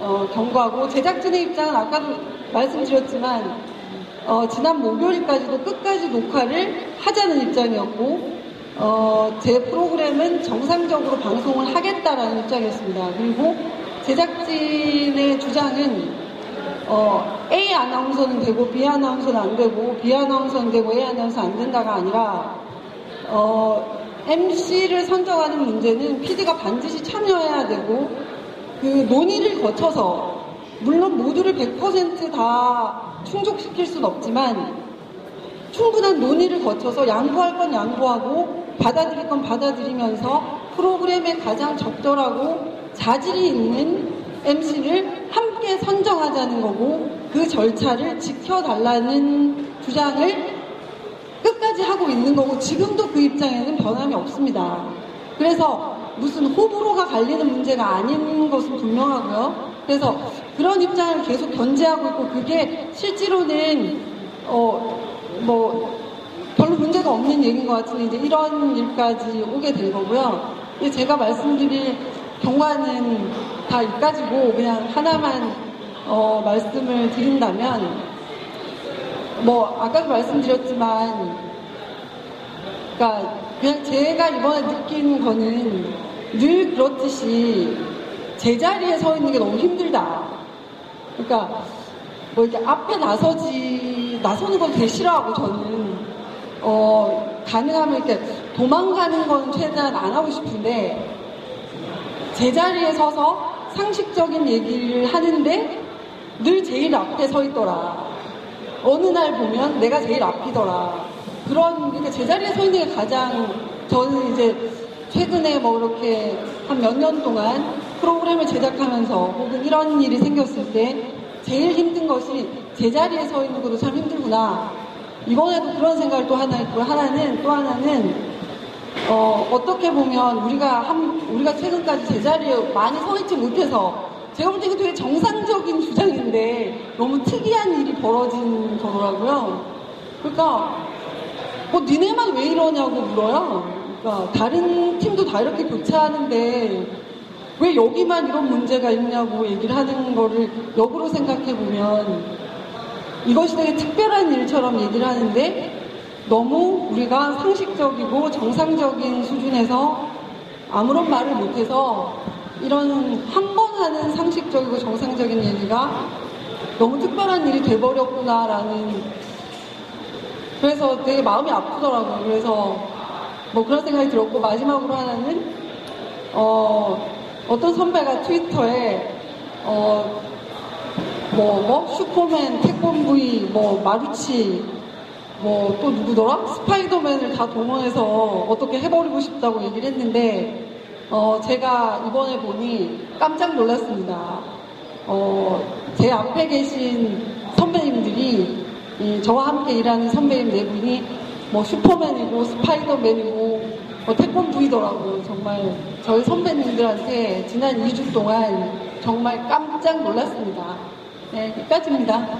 어, 경고하고 제작진의 입장은 아까도 말씀드렸지만 어, 지난 목요일까지도 끝까지 녹화를 하자는 입장이었고 어, 제 프로그램은 정상적으로 방송을 하겠다라는 입장이었습니다. 그리고 제작진의 주장은 어, A 아나운서는 되고 B 아나운서는 안 되고 B 아나운서는 되고 A 아나운서 안 된다가 아니라 어, MC를 선정하는 문제는 PD가 반드시 참여해야 되고 그 논의를 거쳐서 물론 모두를 100%다 충족시킬 수는 없지만 충분한 논의를 거쳐서 양보할 건 양보하고 받아들일 건 받아들이면서 프로그램에 가장 적절하고 자질이 있는 MC를 함께 선정하자는 거고 그 절차를 지켜달라는 주장을 끝까지 하고 있는 거고 지금도 그 입장에는 변함이 없습니다. 그래서 무슨 호불호가 갈리는 문제가 아닌 것은 분명하고요. 그래서 그런 입장을 계속 견제하고 있고 그게 실제로는 어 뭐 별로 문제가 없는 얘기인 것 같은데 이제 이런 일까지 오게 된 거고요. 제가 말씀드릴 경과는 다 이까지고 그냥 하나만 어 말씀을 드린다면 뭐 아까도 말씀드렸지만 그러니까 그냥 제가 이번에 느낀 거는 늘 그렇듯이 제자리에 서 있는 게 너무 힘들다. 그러니까 뭐 이렇게 앞에 나서지 나서는 건 되게 싫어하고 저는 어 가능하면 이렇게 도망가는 건 최대한 안 하고 싶은데 제자리에 서서 상식적인 얘기를 하는데 늘 제일 앞에 서 있더라. 어느 날 보면 내가 제일 앞이더라. 그런 그러니까 제자리에 서 있는 게 가장 저는 이제 최근에 뭐 이렇게 한 몇 년 동안 프로그램을 제작하면서 혹은 이런 일이 생겼을 때 제일 힘든 것이 제자리에 서 있는 것도 참 힘들구나. 이번에도 그런 생각을 또 하나 있고 하나는 또 하나는 어, 어떻게 보면 우리가 한 우리가 최근까지 제자리에 많이 서 있지 못해서 제가 볼 때 이거 되게 정상적인 주장인데 너무 특이한 일이 벌어진 거더라고요. 그러니까 뭐 니네만 왜 이러냐고 물어요. 그러니까 다른 팀도 다 이렇게 교체하는데 왜 여기만 이런 문제가 있냐고 얘기를 하는 거를 역으로 생각해 보면 이것이 되게 특별한 일처럼 얘기를 하는데 너무 우리가 상식적이고 정상적인 수준에서 아무런 말을 못해서 이런 한 번 하는 상식적이고 정상적인 얘기가 너무 특별한 일이 돼버렸구나라는 그래서 되게 마음이 아프더라고요. 그래서 뭐 그런 생각이 들었고 마지막으로 하나는 어, 어떤 선배가 트위터에 어, 뭐, 뭐, 슈퍼맨, 태권브이, 뭐, 마루치, 뭐, 또 누구더라? 스파이더맨을 다 동원해서 어떻게 해버리고 싶다고 얘기를 했는데, 어, 제가 이번에 보니 깜짝 놀랐습니다. 어, 제 앞에 계신 선배님들이, 이, 저와 함께 일하는 선배님 네 분이 뭐 슈퍼맨이고 스파이더맨이고 뭐 태권브이더라고요. 정말 저희 선배님들한테 지난 2주 동안 정말 깜짝 놀랐습니다. 네, 여기까지입니다.